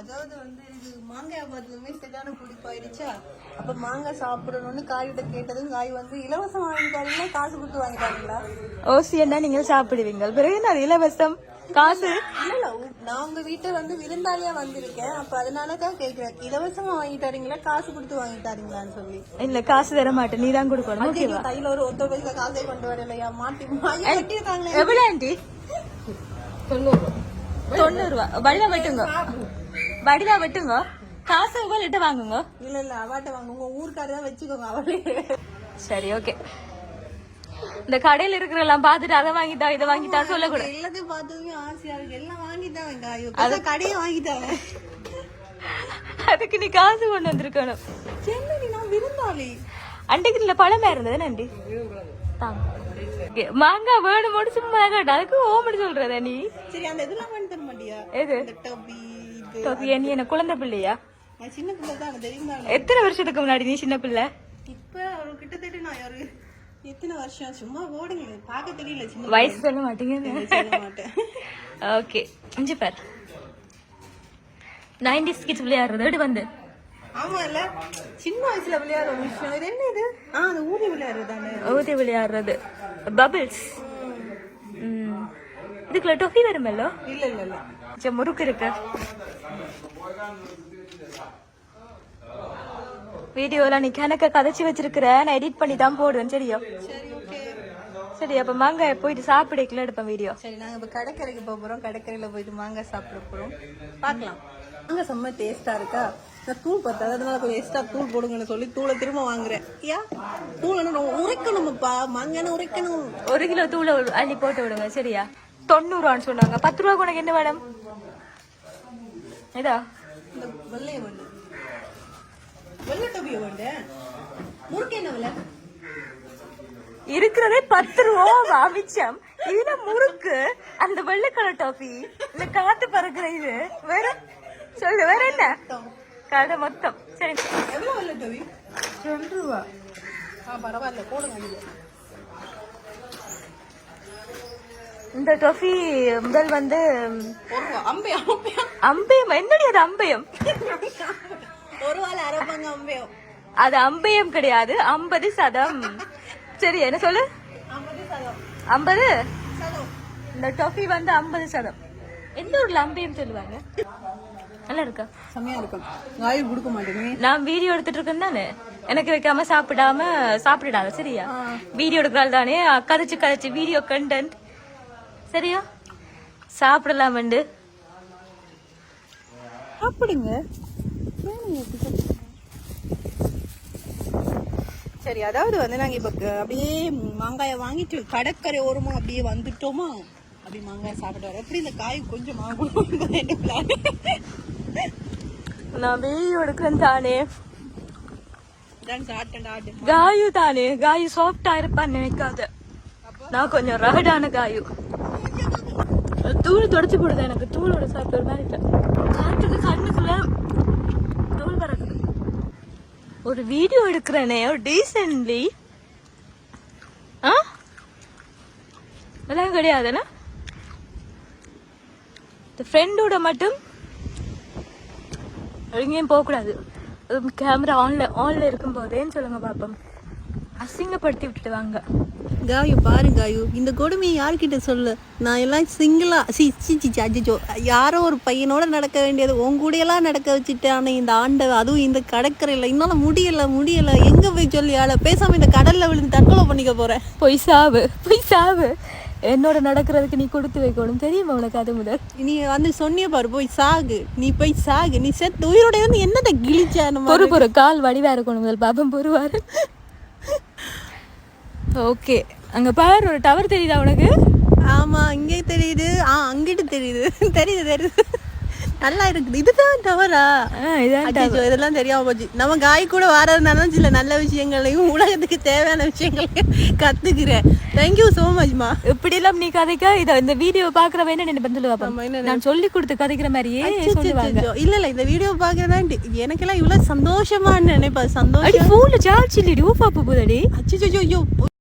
அதாவது வந்து இது மாங்காய் பார்த்ததுமே சரியான பிடிப்பாயிடுச்சா அப்ப மாங்காய் சாப்பிடணும்னு காய்கிட்ட கேட்டதும் காய் வந்து இலவசம் வாங்கிட்டாங்களா காசு கொடுத்து வாங்கிட்டாங்களா ஓசியன்னா நீங்க சாப்பிடுவீங்க பிறகு என்ன இலவசம்? காசு? இல்ல நான் உங்க வீட்டை வந்து விருந்தாளியா வந்திருக்கேன். அப்ப அதனால தான் கேக்குறேன். இலவசமா வாங்கிட்டாருங்களா காசு கொடுத்து வாங்கிட்டாருங்களான்னு சொல்லி. இல்ல காசு தர மாட்டேன். நீ தான் கொடுக்கணும் கையில ஒரு ஒத்த பைசா காசே கொண்டு வரலையா? மாட்டி கட்டியிருக்காங்களே. எவ்வளவு ஆண்டி? தொண்ணூறு ரூபா. வடிவா வெட்டுங்க வடிவா வெட்டுங்க. காசு உங்கள்கிட்ட வாங்குங்க. இல்ல இல்ல அவாட்ட வாங்க உங்க ஊருக்காரர் தான் வச்சுக்கோங்க அவளே. சரி ஓகே இந்த கடையில இருக்கிற எல்லாம் பார்த்துட்டு அதை வாங்கிட்டா இதை வாங்கிட்டா சொல்லக்கூடாது. எல்லாத்தையும் பார்த்ததுமே ஆசையா இருக்கு. எல்லாம் வாங்கிட்டாங்க பேச கடையை வாங்கிட்டாங்க அதுக்கு நீ காசு கொண்டு வந்திருக்கணும். சென்னடி நான் விருந்தாளி அன்றைக்கு இல்ல பழமா இருந்தது Okay, மாங்காய் வேணுமோடு சும்மா கேட்டா அதுக்கு ஓமடி சொல்றத நீ? சரி அந்த இதெல்லாம் பண்ணி தர மாட்டியா? எது? தொகையா, நீ என்ன குழந்தை பிள்ளையா? சின்ன பிள்ளை தான் தெரியுமா எத்தனை வருஷத்துக்கு முன்னாடி நீ சின்ன பிள்ளை? இப்ப ஒரு கிட்டத்தட்ட நான் யாரு எத்தனை வருஷம் சும்மா ஓடுங்க பார்க்க தெரியல சின்ன வயசு சொல்ல மாட்டீங்க. பிள்ளை, சொல்ல மாட்டேன். ஓகே இஞ்சி பார். நைன்டிஸ் கிட்ஸ் விளையாடுறது வந்து. ஆமா இல்ல சின்ன வயசுல விளையாடுற ஒரு விஷயம். இது என்ன இது? ஆ அந்த ஊதி விளையாடுறது தானே ஊதி விளையாடுறது. பபிள்ஸ் இதுக்குள்ள டொஃபி வருமல்லோ இல்ல இல்ல இல்ல. முறுக்கு இருக்கு. வீடியோலாம் நீ கணக்க கதைச்சு வச்சிருக்கிற நான் எடிட் பண்ணி தான் போடுவேன் சரியா? சரி அப்ப மாங்காய் போயிட்டு சாப்பிடக்கல எடுப்பேன் வீடியோ. சரி நாங்க இப்ப கடற்கரைக்கு போக போறோம். கடற்கரையில போயிட்டு மாங்காய் சாப்பிட போறோம். பார்க்கலாம். மாங்காய் செம்ம டேஸ்டா இருக்கா? நான் தூள் பார்த்தா அதனால கொஞ்சம் எக்ஸ்ட்ரா தூள் போடுங்கன்னு சொல்லி தூளை திரும்ப வாங்குறேன். யா தூள் என்ன உரைக்கணும்ப்பா. மாங்காய் உரைக்கணும். ஒரு கிலோ தூளை அள்ளி போட்டு விடுங்க சரியா? தொண்ணூறுவான்னு சொன்னாங்க. பத்து ரூபா உனக்கு என்ன மேடம் என்ன விலை? இருக்கிறதே பத்து ரூபா மிச்சம் இதுல முறுக்கு? அந்த வெள்ளை கலர் டாபி இந்த காத்து பறக்குற இது. வேற? சொல்லு வேற என்ன? கடை மொத்தம். சரி. எவ்வளவு வெள்ளை டொபி ரெண்டு ரூபா. ஆ பரவாயில்ல போடுங்க இது இந்த டொஃபி முதல் வந்து அம்பயம்? என்னடி அது அம்பயம்? அது அம்பயம் கிடையாது. ஐம்பது சதம். சரி என்ன சொல்லு? ஐம்பது இந்த டொஃபி வந்து ஐம்பது சதம். எந்த ஊர்ல அம்பயம் சொல்லுவாங்க? நல்லா இருக்கா? செம்மையா இருக்கும் காய் கொடுக்க மாட்டேங்குது. நான் வீடியோ எடுத்துட்டு இருக்கேன் தானே? எனக்கு வைக்காம சாப்பிடாம சாப்பிடாத சரியா? வீடியோ எடுக்கிறாள் தானே? கதைச்சு கதைச்சு வீடியோ கண்டென்ட் சரியா? சாப்பிடலாம் வந்து சாப்பிடுங்க சரி அதாவது வந்து நாங்க இப்ப அப்படியே மாங்காயை வாங்கிட்டு கடற்கரை ஓரமா அப்படியே வந்துட்டோமா? அப்படியே மாங்காய் சாப்பிட்டு வரோம் எப்படி இந்த காய் கொஞ்சம் வாங்கணும் நான் வீடியோ எடுக்கிறேன் தானே. காயு தானே. காயு சாஃப்டா இருப்பான்னு நினைக்காத. நான் கொஞ்சம் ரகடான காயு. தூள் தொடச்சு போடுது. எனக்கு தூளோட சாப்பிட்ட ஒரு மாதிரி இல்லை காற்றுக்கு கண்ணுக்குள்ள தூள் பறக்குது ஒரு வீடியோ எடுக்கிறேனே டீசென்ட்லி ஆ? அதெல்லாம் கிடையாதுண்ணா இந்த ஃப்ரெண்டோட மட்டும் எங்கேயும் போகக்கூடாது. கேமரா ஆன்ல ஆன்ல இருக்கும் போதேன்னு சொல்லுங்க பார்ப்போம் அசிங்கப்படுத்தி விட்டுட்டு வாங்க காயு பாரு காயு. இந்த கொடுமையை யார்கிட்ட சொல்லு? நான் எல்லாம் சிங்கிளா சி சி சி சி, அச்சச்சோ யாரோ ஒரு பையனோட நடக்க வேண்டியது. உன் கூடயெல்லாம் நடக்க வச்சுட்டானே இந்த ஆண்டை அதுவும் இந்த கடற்கரையில். என்னால முடியல முடியல. எங்க போய் சொல்லி ஆள? பேசாம இந்த கடல்ல விழுந்து தற்கொலை பண்ணிக்க போறேன். பொய் சாவு பொய் சாவு. என்னோட நடக்கிறதுக்கு நீ கொடுத்து வைக்கணும். தெரியுமா உனக்கு அது முதல்? நீ வந்து சொன்னிய பாரு போய் சாகு. நீ போய் சாகு. நீ செத்து உயிரோட இருந்து என்னத்தை கிழிச்சா பொறு பொறு. கால் வடிவா இருக்கணும் முதல். பாப்பம் பொறுவாரு. ஓகே. அங்க பாரு ஒரு டவர் தெரியுதா உனக்கு? ஆமா இங்கே தெரியுது. ஆ அங்கிட்டு தெரியுது. தெரியுது தெரியுது. நல்லா இருக்குது. இதுதான் ஆ, இதான் இதெல்லாம் தெரியாம போச்சு. நம்ம காய் கூட வரதுனால சில நல்ல விஷயங்களையும் உலகத்துக்கு தேவையான விஷயங்களையும் கத்துக்கிறேன். தேங்க்யூ சோ மச்மா இப்படி எல்லாம் நீ கதைக்க? இத இந்த வீடியோ பாக்குறவ என்ன நினைப்பேன் சொல்லு பாப்போம் ஆமா, என்ன நான் சொல்லி கொடுத்து கதைக்கிற மாதிரியே இல்ல இல்ல இந்த வீடியோ பாக்குறதா எனக்கெல்லாம் இவ்வளவு சந்தோஷமா நினைப்பா. சந்தோஷம். போன்ல சார்ஜ் இல்லடி. ஊஃபா போகுதடி அச்சோ ஐயோ